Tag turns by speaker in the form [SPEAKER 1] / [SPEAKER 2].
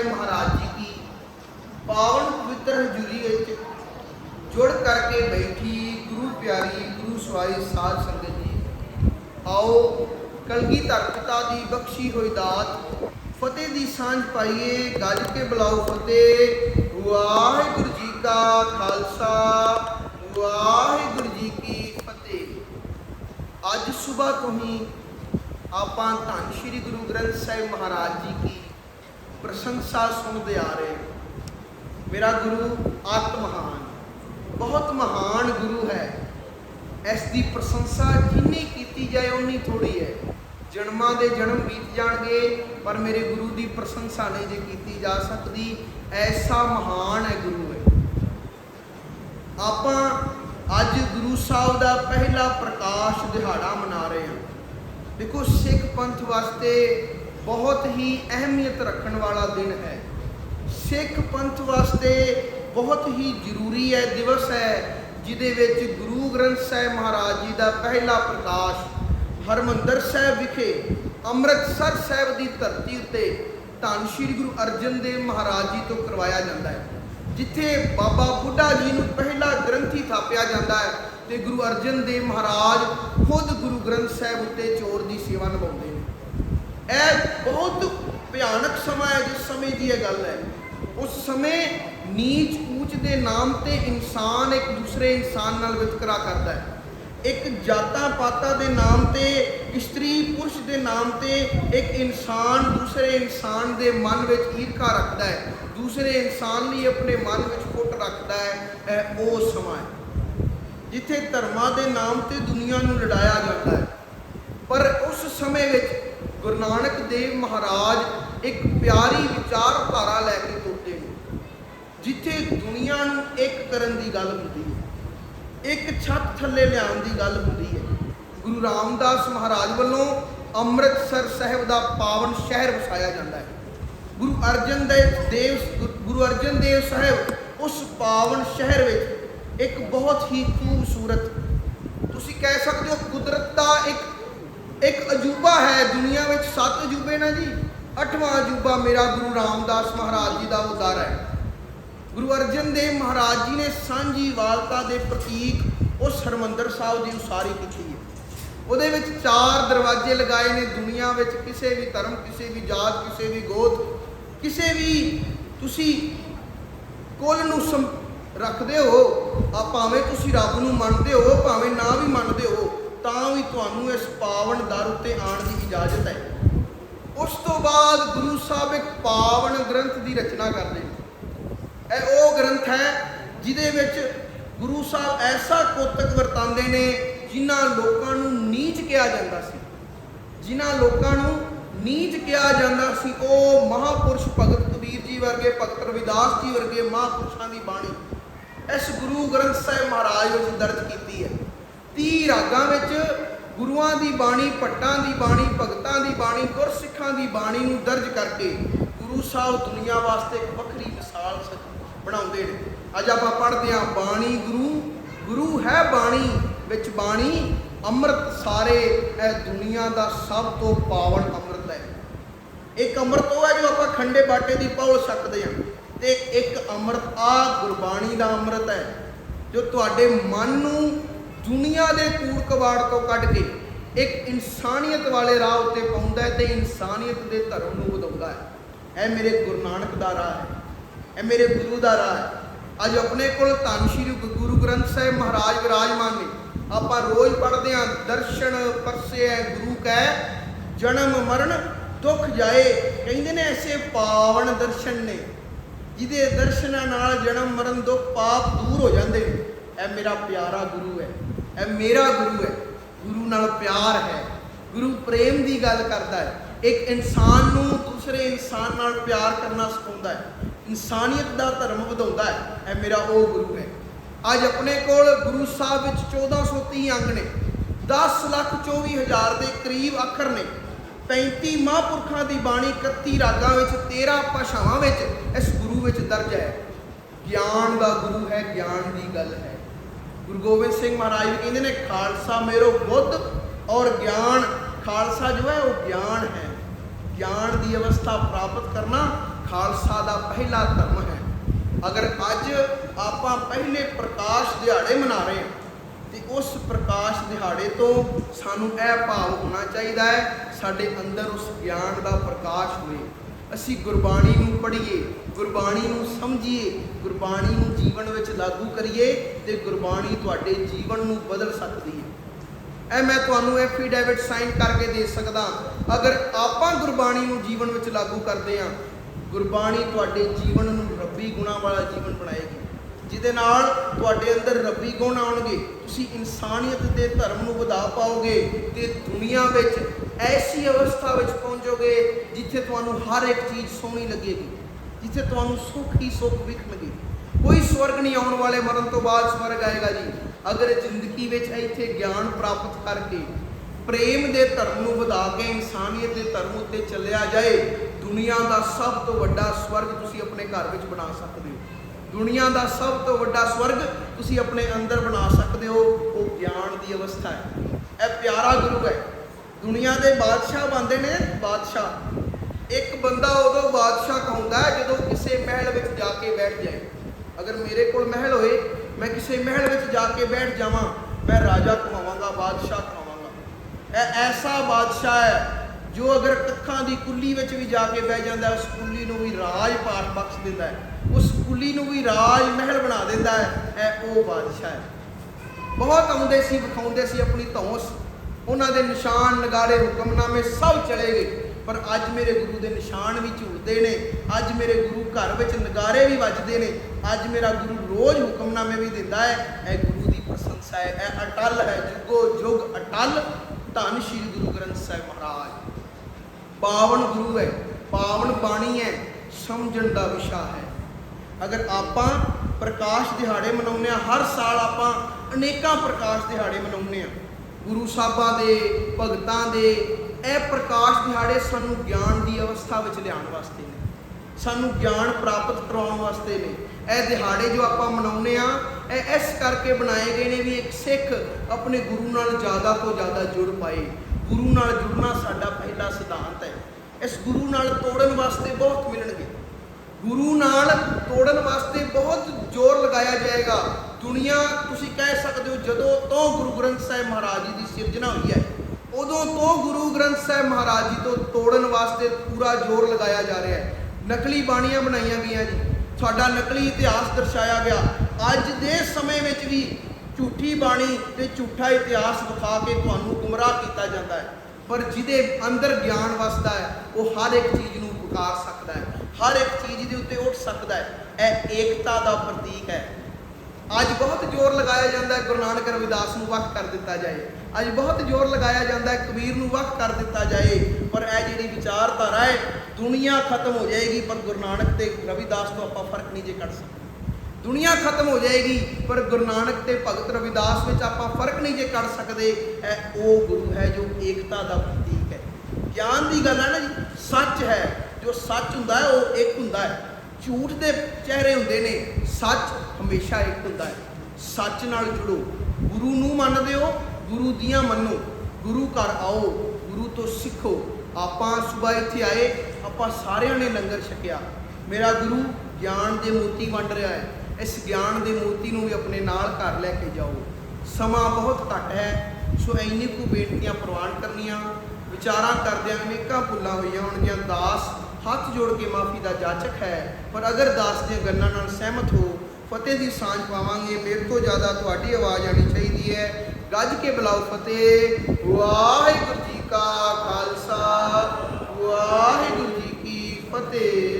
[SPEAKER 1] ਸਾਹਿਬ ਮਹਾਰਾਜ ਜੀ ਕੀ ਪਾਵਨ ਪਵਿੱਤਰ ਹਜ਼ੂਰੀ ਵਿੱਚ ਜੁੜ ਕਰਕੇ ਬੈਠੀ ਗੁਰੂ ਪਿਆਰੀ, ਗੁਰੂ ਸਵਾਈ ਸਾਧ ਸੰਗਤ ਜੀ। ਆਓ ਪਿਤਾ ਦੀ ਬਖਸ਼ੀ ਹੋਈ ਦਾਤ, ਫਤਿਹ ਦੀ ਸਾਂਝ ਪਾਈਏ, ਗੱਜ ਕੇ ਬੁਲਾਓ ਫਤਿਹ। ਵਾਹਿਗੁਰੂ ਜੀ ਕਾ ਖਾਲਸਾ, ਵਾਹਿਗੁਰੂ ਜੀ ਕੀ ਫਤਿਹ। ਅੱਜ ਸਵੇਰ ਤੋਂ ਹੀ ਆਪਾਂ ਧੰਨ ਸ਼੍ਰੀ ਗੁਰੂ ਗ੍ਰੰਥ ਸਾਹਿਬ ਮਹਾਰਾਜ ਜੀ ਪ੍ਰਸ਼ੰਸਾ ਸੁਣਦੇ ਆ ਰਹੇ। ਮੇਰਾ ਗੁਰੂ ਅਤ ਮਹਾਨ, ਬਹੁਤ ਮਹਾਨ ਗੁਰੂ ਹੈ। ਇਸ ਦੀ ਪ੍ਰਸ਼ੰਸਾ ਜਿੰਨੀ ਕੀਤੀ ਜਾਏ ਉਨੀ ਥੋੜੀ ਹੈ। ਜਨਮਾਂ ਦੇ ਜਨਮ ਬੀਤ ਜਾਣਗੇ, ਪਰ ਮੇਰੇ ਗੁਰੂ ਦੀ ਪ੍ਰਸ਼ੰਸਾ ਨਹੀਂ ਜੇ ਕੀਤੀ ਜਾ ਸਕਦੀ, ਐਸਾ ਮਹਾਨ ਹੈ ਗੁਰੂ ਹੈ। ਆਪਾਂ ਅੱਜ ਗੁਰੂ ਸਾਹਿਬ ਦਾ ਪਹਿਲਾ ਪ੍ਰਕਾਸ਼ ਦਿਹਾੜਾ ਮਨਾ ਰਹੇ ਹਾਂ। ਦੇਖੋ, ਸਿੱਖ ਪੰਥ ਵਾਸਤੇ ਬਹੁਤ ਹੀ ਅਹਿਮੀਅਤ ਰੱਖਣ ਵਾਲਾ ਦਿਨ ਹੈ। ਸਿੱਖ ਪੰਥ ਵਾਸਤੇ ਬਹੁਤ ਹੀ ਜ਼ਰੂਰੀ ਹੈ ਦਿਵਸ ਹੈ, ਜਿਹਦੇ ਵਿੱਚ ਗੁਰੂ ਗ੍ਰੰਥ ਸਾਹਿਬ ਮਹਾਰਾਜ ਜੀ ਦਾ ਪਹਿਲਾ ਪ੍ਰਕਾਸ਼ ਹਰਮੰਦਰ ਸਾਹਿਬ ਵਿਖੇ, ਅੰਮ੍ਰਿਤਸਰ ਸਾਹਿਬ ਦੀ ਧਰਤੀ ਉੱਤੇ ਧੰਨ ਸ਼੍ਰੀ ਗੁਰੂ ਅਰਜਨ ਦੇਵ ਮਹਾਰਾਜ ਜੀ ਤੋਂ ਕਰਵਾਇਆ ਜਾਂਦਾ ਹੈ, ਜਿੱਥੇ ਬਾਬਾ ਬੁੱਢਾ ਜੀ ਨੂੰ ਪਹਿਲਾ ਗ੍ਰੰਥੀ ਥਾਪਿਆ ਜਾਂਦਾ ਹੈ ਤੇ ਗੁਰੂ ਅਰਜਨ ਦੇਵ ਮਹਾਰਾਜ ਖੁਦ ਗੁਰੂ ਗ੍ਰੰਥ ਸਾਹਿਬ ਉੱਤੇ ਚੋਰ ਦੀ ਸੇਵਾ ਨਿਭਾਉਂਦੇ ਇਹ ਬਹੁਤ ਭਿਆਨਕ ਸਮਾਂ ਹੈ, ਜਿਸ ਸਮੇਂ ਦੀ ਇਹ ਗੱਲ ਹੈ। ਉਸ ਸਮੇਂ ਨੀਚ ਊਚ ਦੇ ਨਾਮ ਤੇ ਇਨਸਾਨ ਇੱਕ ਦੂਸਰੇ ਇਨਸਾਨ ਨਾਲ ਵਿਤਕਰਾ ਕਰਦਾ ਹੈ। ਇੱਕ ਜਾਤਾਂ ਪਾਤਾਂ ਦੇ ਨਾਮ ਤੇ, ਇਸਤਰੀ ਪੁਰਸ਼ ਦੇ ਨਾਮ ਤੇ ਇੱਕ ਇਨਸਾਨ ਦੂਸਰੇ ਇਨਸਾਨ ਦੇ ਮਨ ਵਿੱਚ ਈਰਖਾ ਰੱਖਦਾ ਹੈ। ਦੂਸਰੇ ਇਨਸਾਨ ਲਈ ਆਪਣੇ ਮਨ ਵਿੱਚ ਫੁੱਟ ਰੱਖਦਾ ਹੈ। ਇਹ ਉਹ ਸਮਾਂ ਹੈ, ਜਿੱਥੇ ਧਰਮਾਂ ਦੇ ਨਾਮ ਤੇ ਦੁਨੀਆ ਨੂੰ ਲੜਾਇਆ ਜਾਂਦਾ ਹੈ। ਪਰ ਉਸ ਸਮੇਂ ਵਿੱਚ ਗੁਰੂ ਨਾਨਕ ਦੇਵ ਮਹਾਰਾਜ ਇੱਕ ਪਿਆਰੀ ਵਿਚਾਰਧਾਰਾ ਲੈ ਕੇ ਤੁਰਦੇ ਨੇ, ਜਿੱਥੇ ਦੁਨੀਆ ਨੂੰ ਇੱਕ ਕਰਨ ਦੀ ਗੱਲ ਹੁੰਦੀ ਹੈ, ਇੱਕ ਛੱਤ ਥੱਲੇ ਲਿਆਉਣ ਦੀ ਗੱਲ ਹੁੰਦੀ ਹੈ। ਗੁਰੂ ਰਾਮਦਾਸ ਮਹਾਰਾਜ ਵੱਲੋਂ ਅੰਮ੍ਰਿਤਸਰ ਸਾਹਿਬ ਦਾ ਪਾਵਨ ਸ਼ਹਿਰ ਵਸਾਇਆ ਜਾਂਦਾ ਹੈ। ਗੁਰੂ ਅਰਜਨ ਦੇਵ ਦੇਵ, ਗੁਰੂ ਅਰਜਨ ਦੇਵ ਸਾਹਿਬ ਉਸ ਪਾਵਨ ਸ਼ਹਿਰ ਵਿੱਚ ਇੱਕ ਬਹੁਤ ਹੀ ਖੂਬਸੂਰਤ, ਤੁਸੀਂ ਕਹਿ ਸਕਦੇ ਹੋ ਕੁਦਰਤ ਦਾ ਇੱਕ ਇੱਕ ਅਜੂਬਾ ਹੈ ਦੁਨੀਆ ਵਿੱਚ ਸੱਤ ਅਜੂਬੇ ਨਾ ਜੀ। ਅੱਠਵਾਂ ਅਜੂਬਾ ਮੇਰਾ ਗੁਰੂ ਰਾਮਦਾਸ ਮਹਾਰਾਜ ਜੀ ਦਾ ਉਦਾਰ ਹੈ। ਗੁਰੂ ਅਰਜਨ ਦੇਵ ਮਹਾਰਾਜ ਜੀ ਨੇ ਸਾਂਝੀ ਵਾਲਤਾ ਦੇ ਪ੍ਰਤੀਕ ਉਹ ਹਰਮੰਦਰ ਸਾਹਿਬ ਦੀ ਉਸਾਰੀ ਕੀਤੀ ਹੈ। ਉਹਦੇ ਵਿੱਚ ਚਾਰ ਦਰਵਾਜ਼ੇ ਲਗਾਏ ਨੇ ਦੁਨੀਆ ਵਿੱਚ, ਕਿਸੇ ਵੀ ਧਰਮ, ਕਿਸੇ ਵੀ ਜਾਤ, ਕਿਸੇ ਵੀ ਗੋਤ, ਕਿਸੇ ਵੀ ਤੁਸੀਂ ਕੁੱਲ ਨੂੰ ਸਮ, ਰੱਖਦੇ ਹੋ ਆ ਭਾਵੇਂ ਤੁਸੀਂ ਰੱਬ ਨੂੰ ਮੰਨਦੇ ਹੋ, ਭਾਵੇਂ ਨਾ ਵੀ ਮੰਨਦੇ ਹੋ ਤਾਂ ਵੀ ਤੁਹਾਨੂੰ ਇਸ ਪਾਵਨ ਦਰ ਉੱਤੇ ਆਉਣ ਦੀ ਇਜਾਜ਼ਤ ਹੈ। ਉਸ ਤੋਂ ਬਾਅਦ ਗੁਰੂ ਸਾਹਿਬ ਇੱਕ ਪਾਵਨ ਗ੍ਰੰਥ ਦੀ ਰਚਨਾ ਕਰਦੇ ਨੇ। ਇਹ ਉਹ ਗ੍ਰੰਥ ਹੈ ਜਿਹਦੇ ਵਿੱਚ ਗੁਰੂ ਸਾਹਿਬ ਐਸਾ ਕੋਤਕ ਵਰਤਾਉਂਦੇ ਨੇ ਜਿਨ੍ਹਾਂ ਲੋਕਾਂ ਨੂੰ ਨੀਚ ਕਿਹਾ ਜਾਂਦਾ ਸੀ। ਜਿਨ੍ਹਾਂ ਲੋਕਾਂ ਨੂੰ ਨੀਚ ਕਿਹਾ ਜਾਂਦਾ ਸੀ, ਉਹ ਮਹਾਪੁਰਸ਼ ਭਗਤ ਕਬੀਰ ਜੀ ਵਰਗੇ, ਭਗਤ ਰਵਿਦਾਸ ਜੀ ਵਰਗੇ ਮਹਾਪੁਰਸ਼ਾਂ ਦੀ ਬਾਣੀ। ਇਸ ਗੁਰੂ ਗ੍ਰੰਥ ਸਾਹਿਬ ਮਹਾਰਾਜ ਵਿੱਚ ਦਰਜ ਕੀਤੀ ਹੈ। 30 ਰਾਗਾਂ ਵਿੱਚ ਗੁਰੂਆਂ ਦੀ ਬਾਣੀ, ਭੱਟਾਂ ਦੀ ਬਾਣੀ, ਭਗਤਾਂ ਦੀ ਬਾਣੀ, ਗੁਰਸਿੱਖਾਂ ਦੀ ਬਾਣੀ ਨੂੰ ਦਰਜ ਕਰਕੇ ਗੁਰੂ ਸਾਹਿਬ ਦੁਨੀਆ ਵਾਸਤੇ ਇੱਕ ਵੱਖਰੀ ਮਿਸਾਲ ਸ- ਬਣਾਉਂਦੇ ਨੇ। ਅੱਜ ਆਪਾਂ ਪੜ੍ਹਦੇ ਹਾਂ, ਬਾਣੀ ਗੁਰੂ ਗੁਰੂ ਹੈ ਬਾਣੀ, ਵਿੱਚ ਬਾਣੀ, ਅੰਮ੍ਰਿਤ ਸਾਰੇ, ਇਹ ਦੁਨੀਆ ਦਾ ਸਭ ਤੋਂ ਪਾਵਨ ਅੰਮ੍ਰਿਤ ਹੈ। ਇੱਕ ਅੰਮ੍ਰਿਤ ਉਹ ਹੈ ਜੋ ਆਪਾਂ ਖੰਡੇ ਬਾਟੇ ਦੀ ਪੌਲ ਸਕਦੇ ਹਾਂ ਤੇ ਇੱਕ ਅੰਮ੍ਰਿਤ ਆ ਗੁਰਬਾਣੀ ਦਾ ਅੰਮ੍ਰਿਤ ਹੈ, ਜੋ ਤੁਹਾਡੇ ਮਨ ਨੂੰ ਦੁਨੀਆ ਦੇ ਕੂੜ ਕਬਾੜ ਤੋਂ ਕੱਢ ਕੇ ਇੱਕ ਇਨਸਾਨੀਅਤ ਵਾਲੇ ਰਾਹ ਉੱਤੇ ਪਾਉਂਦਾ ਹੈ ਤੇ ਇਨਸਾਨੀਅਤ ਦੇ ਧਰਮ ਨੂੰ ਵਧਾਉਂਦਾ ਹੈ। ਇਹ ਮੇਰੇ ਗੁਰੂ ਨਾਨਕ ਦਾ ਰਾਹ ਹੈ। ਇਹ ਮੇਰੇ ਗੁਰੂ ਦਾ ਰਾਹ ਹੈ। ਅੱਜ ਆਪਣੇ ਕੋਲ ਧੰਨ ਸ਼੍ਰੀ ਗੁਰੂ ਗ੍ਰੰਥ ਸਾਹਿਬ ਮਹਾਰਾਜ ਵਿਰਾਜਮਾਨ ਨੇ। ਆਪਾਂ ਰੋਜ਼ ਪੜ੍ਹਦੇ ਹਾਂ, ਦਰਸ਼ਨ ਪਰਸੇ ਹੈ, ਗੁਰੂ ਕੈ, ਜਨਮ ਮਰਨ, ਦੁੱਖ ਜਾਏ। ਕਹਿੰਦੇ ਨੇ ਐਸੇ ਪਾਵਨ ਦਰਸ਼ਨ ਨੇ, ਜਿਹਦੇ ਦਰਸ਼ਨਾਂ ਨਾਲ ਜਨਮ ਮਰਨ ਦੁੱਖ ਪਾਪ ਦੂਰ ਹੋ ਜਾਂਦੇ ਨੇ। ਇਹ ਮੇਰਾ ਪਿਆਰਾ ਗੁਰੂ ਹੈ। ਇਹ ਮੇਰਾ ਗੁਰੂ ਹੈ। ਗੁਰੂ ਨਾਲ ਪਿਆਰ ਹੈ। ਗੁਰੂ ਪ੍ਰੇਮ ਦੀ ਗੱਲ ਕਰਦਾ ਹੈ। ਇੱਕ ਇਨਸਾਨ ਨੂੰ ਦੂਸਰੇ ਇਨਸਾਨ ਨਾਲ ਪਿਆਰ ਕਰਨਾ ਸਿਖਾਉਂਦਾ ਹੈ। ਇਨਸਾਨੀਅਤ ਦਾ ਧਰਮ ਵਧਾਉਂਦਾ ਹੈ। ਇਹ ਮੇਰਾ ਉਹ ਗੁਰੂ ਹੈ। ਅੱਜ ਆਪਣੇ ਕੋਲ ਗੁਰੂ ਸਾਹਿਬ ਵਿੱਚ 1430 ਅੰਗ ਨੇ। 10 ਲੱਖ 24 ਹਜ਼ਾਰ ਦੇ ਕਰੀਬ ਅੱਖਰ ਨੇ। 35 ਮਹਾਂਪੁਰਖਾਂ ਦੀ ਬਾਣੀ 31 ਰਾਗਾਂ ਵਿੱਚ 13 ਭਾਸ਼ਾਵਾਂ ਵਿੱਚ ਇਸ ਗੁਰੂ ਵਿੱਚ ਦਰਜ ਹੈ। ਗਿਆਨ ਦਾ ਗੁਰੂ ਹੈ, ਗਿਆਨ ਦੀ ਗੱਲ ਹੈ। ਗੁਰੂ ਗੋਬਿੰਦ ਸਿੰਘ ਮਹਾਰਾਜ ਵੀ ਕਹਿੰਦੇ ਨੇ, ਖਾਲਸਾ ਮੇਰੋ ਬੁੱਧ ਔਰ ਗਿਆਨ। ਖਾਲਸਾ ਜੋ ਹੈ, ਉਹ ਗਿਆਨ ਹੈ। ਗਿਆਨ ਦੀ ਅਵਸਥਾ ਪ੍ਰਾਪਤ ਕਰਨਾ ਖਾਲਸਾ ਦਾ ਪਹਿਲਾ ਧਰਮ ਹੈ। ਅਗਰ ਅੱਜ ਆਪਾਂ ਪਹਿਲੇ ਪ੍ਰਕਾਸ਼ ਦਿਹਾੜੇ ਮਨਾ ਰਹੇ ਹਾਂ, ਤੇ ਉਸ ਪ੍ਰਕਾਸ਼ ਦਿਹਾੜੇ ਤੋਂ ਸਾਨੂੰ ਇਹ ਭਾਵ ਹੋਣਾ ਚਾਹੀਦਾ ਹੈ, ਸਾਡੇ ਅੰਦਰ ਉਸ ਗਿਆਨ ਦਾ ਪ੍ਰਕਾਸ਼ ਹੋਵੇ। ਅਸੀਂ ਗੁਰਬਾਣੀ ਨੂੰ ਪੜ੍ਹੀਏ, ਗੁਰਬਾਣੀ ਨੂੰ ਸਮਝੀਏ, ਗੁਰਬਾਣੀ ਨੂੰ ਜੀਵਨ ਵਿੱਚ ਲਾਗੂ ਕਰੀਏ ਤੇ ਗੁਰਬਾਣੀ ਤੁਹਾਡੇ ਜੀਵਨ ਨੂੰ ਬਦਲ ਸਕਦੀ ਹੈ। ਇਹ ਮੈਂ ਤੁਹਾਨੂੰ ਐਫੀਡੈਵਿਟ ਸਾਈਨ ਕਰਕੇ ਦੇ ਸਕਦਾ ਅਗਰ ਆਪਾਂ ਗੁਰਬਾਣੀ ਨੂੰ ਜੀਵਨ ਵਿੱਚ ਲਾਗੂ ਕਰਦੇ ਹਾਂ, ਗੁਰਬਾਣੀ ਤੁਹਾਡੇ ਜੀਵਨ ਨੂੰ ਰੱਬੀ ਗੁਣਾ ਵਾਲਾ ਜੀਵਨ ਬਣਾਏਗੀ। ਜਿਹਦੇ ਨਾਲ ਤੁਹਾਡੇ ਅੰਦਰ ਰੱਬੀ ਗੁਣ ਆਉਣਗੇ, ਤੁਸੀਂ ਇਨਸਾਨੀਅਤ ਦੇ ਧਰਮ ਨੂੰ ਵਧਾ ਪਾਓਗੇ ਤੇ ਦੁਨੀਆ ਵਿੱਚ ਐਸੀ ਅਵਸਥਾ ਵਿੱਚ ਪਹੁੰਚੋਗੇ ਜਿੱਥੇ ਤੁਹਾਨੂੰ ਹਰ ਇੱਕ ਚੀਜ਼ ਸੋਹਣੀ ਲੱਗੇਗੀ, ਜਿੱਥੇ ਤੁਹਾਨੂੰ ਸੁੱਖ ਹੀ ਸੁੱਖ ਵਿਖਣਗੇ। ਕੋਈ ਸਵਰਗ ਨਹੀਂ ਆਉਣ ਵਾਲੇ ਮਰਨ ਤੋਂ ਬਾਅਦ ਸਵਰਗ ਆਏਗਾ ਜੀ। ਅਗਰ ਜ਼ਿੰਦਗੀ ਵਿੱਚ ਇੱਥੇ ਗਿਆਨ ਪ੍ਰਾਪਤ ਕਰਕੇ ਪ੍ਰੇਮ ਦੇ ਧਰਮ ਨੂੰ ਵਧਾ ਕੇ ਇਨਸਾਨੀਅਤ ਦੇ ਧਰਮ ਉੱਤੇ ਚੱਲਿਆ ਜਾਏ, ਦੁਨੀਆ ਦਾ ਸਭ ਤੋਂ ਵੱਡਾ ਸਵਰਗ ਤੁਸੀਂ ਆਪਣੇ ਘਰ ਵਿੱਚ ਬਣਾ ਸਕਦੇ ਹੋ। ਦੁਨੀਆ ਦਾ ਸਭ ਤੋਂ ਵੱਡਾ ਸਵਰਗ ਤੁਸੀਂ ਆਪਣੇ ਅੰਦਰ ਬਣਾ ਸਕਦੇ ਹੋ, ਉਹ ਗਿਆਨ ਦੀ ਅਵਸਥਾ ਹੈ। ਇਹ ਪਿਆਰਾ ਗੁਰੂ ਹੈ। ਦੁਨੀਆ ਦੇ ਬਾਦਸ਼ਾਹ ਬਣਦੇ ਨੇ ਬਾਦਸ਼ਾਹ। ਇੱਕ ਬੰਦਾ ਉਦੋਂ ਬਾਦਸ਼ਾਹ ਕਹਾਉਂਦਾ ਜਦੋਂ ਕਿਸੇ ਮਹਿਲ ਵਿੱਚ ਜਾ ਕੇ ਬੈਠ ਜਾਏ। ਅਗਰ ਮੇਰੇ ਕੋਲ ਮਹਿਲ ਹੋਏ, ਮੈਂ ਕਿਸੇ ਮਹਿਲ ਵਿੱਚ ਜਾ ਕੇ ਬੈਠ ਜਾਵਾਂ, ਮੈਂ ਰਾਜਾ ਕਹਾਵਾਂਗਾ, ਬਾਦਸ਼ਾਹ ਕਹਾਵਾਂਗਾ। ਇਹ ਐਸਾ ਬਾਦਸ਼ਾਹ ਹੈ ਜੋ ਅਗਰ ਕੱਖਾਂ ਦੀ ਕੁੱਲੀ ਵਿੱਚ ਵੀ ਜਾ ਕੇ ਬਹਿ ਜਾਂਦਾ ਉਸ ਕੁੱਲੀ ਨੂੰ ਵੀ ਰਾਜ ਪਾਠ ਬਖਸ਼ ਦਿੰਦਾ ਹੈ। ਕੁੱਲੀ ਨੂੰ ਵੀ ਰਾਜ ਮਹਿਲ ਬਣਾ ਦਿੰਦਾ ਹੈ ਇਹ ਉਹ ਬਾਦਸ਼ਾਹ ਹੈ। ਬਹੁਤ ਆਉਂਦੇ ਸੀ, ਵਿਖਾਉਂਦੇ ਸੀ ਆਪਣੀ ਧੌਂਸ। ਉਹਨਾਂ ਦੇ ਨਿਸ਼ਾਨ ਨਗਾਰੇ ਹੁਕਮਨਾਮੇ ਸਭ ਚਲੇ ਗਏ। ਪਰ ਅੱਜ ਮੇਰੇ ਗੁਰੂ ਦੇ ਨਿਸ਼ਾਨ ਵੀ ਝੂਲਦੇ ਨੇ। ਅੱਜ ਮੇਰੇ ਗੁਰੂ ਘਰ ਵਿੱਚ ਨਗਾਰੇ ਵੀ ਵੱਜਦੇ ਨੇ। ਅੱਜ ਮੇਰਾ ਗੁਰੂ ਰੋਜ਼ ਹੁਕਮਨਾਮੇ ਵੀ ਦਿੰਦਾ ਹੈ। ਇਹ ਗੁਰੂ ਦੀ ਪ੍ਰਸ਼ੰਸਾ ਹੈ, ਇਹ ਅਟਲ ਹੈ। ਜੁਗੋ ਜੁਗ ਅਟਲ। ਧੰਨ ਸ਼੍ਰੀ ਗੁਰੂ ਗ੍ਰੰਥ ਸਾਹਿਬ ਮਹਾਰਾਜ। ਪਾਵਨ ਗੁਰੂ ਹੈ, ਪਾਵਨ ਬਾਣੀ ਹੈ, ਸਮਝਣ ਦਾ ਵਿਸ਼ਾ ਹੈ। ਅਗਰ ਆਪਾਂ ਪ੍ਰਕਾਸ਼ ਦਿਹਾੜੇ ਮਨਾਉਂਦੇ ਆ ਹਰ ਸਾਲ ਆਪਾਂ ਅਨੇਕਾਂ ਪ੍ਰਕਾਸ਼ ਦਿਹਾੜੇ ਮਨਾਉਂਦੇ ਆ ਗੁਰੂ ਸਾਹਿਬਾਂ ਦੇ, ਭਗਤਾਂ ਦੇ, ਇਹ ਪ੍ਰਕਾਸ਼ ਦਿਹਾੜੇ ਸਾਨੂੰ ਗਿਆਨ ਦੀ ਅਵਸਥਾ ਵਿੱਚ ਲਿਆਉਣ ਵਾਸਤੇ ਨੇ। ਸਾਨੂੰ ਗਿਆਨ ਪ੍ਰਾਪਤ ਕਰਾਉਣ ਵਾਸਤੇ ਨੇ। ਇਹ ਦਿਹਾੜੇ ਜੋ ਆਪਾਂ ਮਨਾਉਂਦੇ ਆ ਇਹ ਇਸ ਕਰਕੇ ਬਣਾਏ ਗਏ ਨੇ ਵੀ ਇੱਕ ਸਿੱਖ ਆਪਣੇ ਗੁਰੂ ਨਾਲ ਜ਼ਿਆਦਾ ਤੋਂ ਜ਼ਿਆਦਾ ਜੁੜ ਪਾਏ। ਗੁਰੂ ਨਾਲ ਜੁੜਨਾ ਸਾਡਾ ਪਹਿਲਾ ਸਿਧਾਂਤ ਹੈ। ਇਸ ਗੁਰੂ ਨਾਲ ਤੋੜਨ ਵਾਸਤੇ ਬਹੁਤ ਮਿਲਣਗੇ। ਗੁਰੂ ਨਾਲ ਤੋੜਨ ਵਾਸਤੇ ਬਹੁਤ ਜ਼ੋਰ ਲਗਾਇਆ ਜਾਏਗਾ। ਦੁਨੀਆ, ਤੁਸੀਂ ਕਹਿ ਸਕਦੇ ਹੋ, ਜਦੋਂ ਤੋਂ ਗੁਰੂ ਗ੍ਰੰਥ ਸਾਹਿਬ ਮਹਾਰਾਜ ਜੀ ਦੀ ਸਿਰਜਣਾ ਹੋਈ ਹੈ, ਉਦੋਂ ਤੋਂ ਗੁਰੂ ਗ੍ਰੰਥ ਸਾਹਿਬ ਮਹਾਰਾਜ ਜੀ ਤੋਂ ਤੋੜਨ ਵਾਸਤੇ ਪੂਰਾ ਜ਼ੋਰ ਲਗਾਇਆ ਜਾ ਰਿਹਾ ਹੈ। ਨਕਲੀ ਬਾਣੀਆਂ ਬਣਾਈਆਂ ਗਈਆਂ ਜੀ। ਸਾਡਾ ਨਕਲੀ ਇਤਿਹਾਸ ਦਰਸਾਇਆ ਗਿਆ। ਅੱਜ ਦੇ ਸਮੇਂ ਵਿੱਚ ਵੀ ਝੂਠੀ ਬਾਣੀ ਤੇ ਝੂਠਾ ਇਤਿਹਾਸ ਵਿਖਾ ਕੇ ਤੁਹਾਨੂੰ ਗੁੰਮਰਾਹ ਕੀਤਾ ਜਾਂਦਾ ਹੈ। ਪਰ ਜਿਹਦੇ ਅੰਦਰ ਗਿਆਨ ਵਸਦਾ ਹੈ, ਉਹ ਹਰ ਇੱਕ ਚੀਜ਼ ਨੂੰ ਪੁਕਾਰ ਸਕਦਾ ਹੈ। ਹਰ ਇੱਕ ਚੀਜ਼ ਦੇ ਉੱਤੇ ਉੱਠ ਸਕਦਾ ਹੈ। ਇਹ ਏਕਤਾ ਦਾ ਪ੍ਰਤੀਕ ਹੈ। ਅੱਜ ਬਹੁਤ ਜ਼ੋਰ ਲਗਾਇਆ ਜਾਂਦਾ ਹੈ ਗੁਰੂ ਨਾਨਕ ਰਵਿਦਾਸ ਨੂੰ ਵੱਖ ਕਰ ਦਿੱਤਾ ਜਾਏ। ਅੱਜ ਬਹੁਤ ਜ਼ੋਰ ਲਗਾਇਆ ਜਾਂਦਾ ਹੈ ਕਬੀਰ ਨੂੰ ਵੱਖ ਕਰ ਦਿੱਤਾ ਜਾਏ। ਪਰ ਇਹ ਜਿਹੜੀ ਵਿਚਾਰਧਾਰਾ ਹੈ, ਦੁਨੀਆ ਖਤਮ ਹੋ ਜਾਏਗੀ, ਪਰ ਗੁਰੂ ਨਾਨਕ ਤੇ ਰਵਿਦਾਸ ਤੋਂ ਆਪਾਂ ਫ਼ਰਕ ਨਹੀਂ ਜੇ ਕੱਢ ਸਕਦੇ। ਦੁਨੀਆ ਖਤਮ ਹੋ ਜਾਏਗੀ, ਪਰ ਗੁਰੂ ਨਾਨਕ ਤੇ ਭਗਤ ਰਵਿਦਾਸ ਵਿੱਚ ਆਪਾਂ ਫ਼ਰਕ ਨਹੀਂ ਜੇ ਕੱਢ ਸਕਦੇ। ਇਹ ਉਹ ਗੁਰੂ ਹੈ ਜੋ ਏਕਤਾ ਦਾ ਪ੍ਰਤੀਕ ਹੈ। ਗਿਆਨ ਦੀ ਗੱਲ ਹੈ ਨਾ ਜੀ, ਸੱਚ ਹੈ। ਜੋ ਸੱਚ ਹੁੰਦਾ ਹੈ, ਉਹ ਇੱਕ ਹੁੰਦਾ ਹੈ। ਝੂਠ ਦੇ ਚਿਹਰੇ ਹੁੰਦੇ ਨੇ, ਸੱਚ ਹਮੇਸ਼ਾ ਇੱਕ ਹੁੰਦਾ ਹੈ। ਸੱਚ ਨਾਲ ਜੁੜੋ। ਗੁਰੂ ਨੂੰ ਮੰਨਦੇ ਹੋ, ਗੁਰੂ ਦੀਆਂ ਮੰਨੋ। ਗੁਰੂ ਘਰ ਆਓ, ਗੁਰੂ ਤੋਂ ਸਿੱਖੋ। ਆਪਾਂ ਸਵੇਰ ਇੱਥੇ ਆਏ, ਆਪਾਂ ਸਾਰਿਆਂ ਨੇ ਲੰਗਰ ਛਕਿਆ। ਮੇਰਾ ਗੁਰੂ ਗਿਆਨ ਦੇ ਮੋਤੀ ਵੰਡ ਰਿਹਾ ਹੈ। ਇਸ ਗਿਆਨ ਦੇ ਮੋਤੀ ਨੂੰ ਵੀ ਆਪਣੇ ਨਾਲ ਘਰ ਲੈ ਕੇ ਜਾਓ। ਸਮਾਂ ਬਹੁਤ ਘੱਟ ਹੈ। ਸੋ ਇੰਨੀ ਕੁ ਬੇਨਤੀਆਂ ਪ੍ਰਵਾਨ ਕਰਨੀਆਂ। ਵਿਚਾਰਾਂ ਕਰਦਿਆਂ ਅਨੇਕਾਂ ਭੁੱਲਾਂ ਹੋਈਆਂ ਹੋਣਗੀਆਂ। ਦਾਸ ਹੱਥ ਜੋੜ ਕੇ ਮਾਫੀ ਦਾ ਜਾਚਕ ਹੈ। ਪਰ ਅਗਰ ਦਾਸ ਦੀਆਂ ਗੱਲਾਂ ਨਾਲ ਸਹਿਮਤ ਹੋ, ਫਤਿਹ ਦੀ ਸਾਂਝ ਪਾਵਾਂਗੇ। ਮੇਰੇ ਤੋਂ ਜ਼ਿਆਦਾ ਤੁਹਾਡੀ ਆਵਾਜ਼ ਆਣੀ ਚਾਹੀਦੀ ਹੈ। ਗੱਜ ਕੇ ਬੁਲਾਓ ਫਤਿਹ। ਵਾਹਿਗੁਰੂ ਜੀ ਕਾ ਖਾਲਸਾ। ਵਾਹਿਗੁਰੂ ਜੀ ਕੀ ਫਤਿਹ।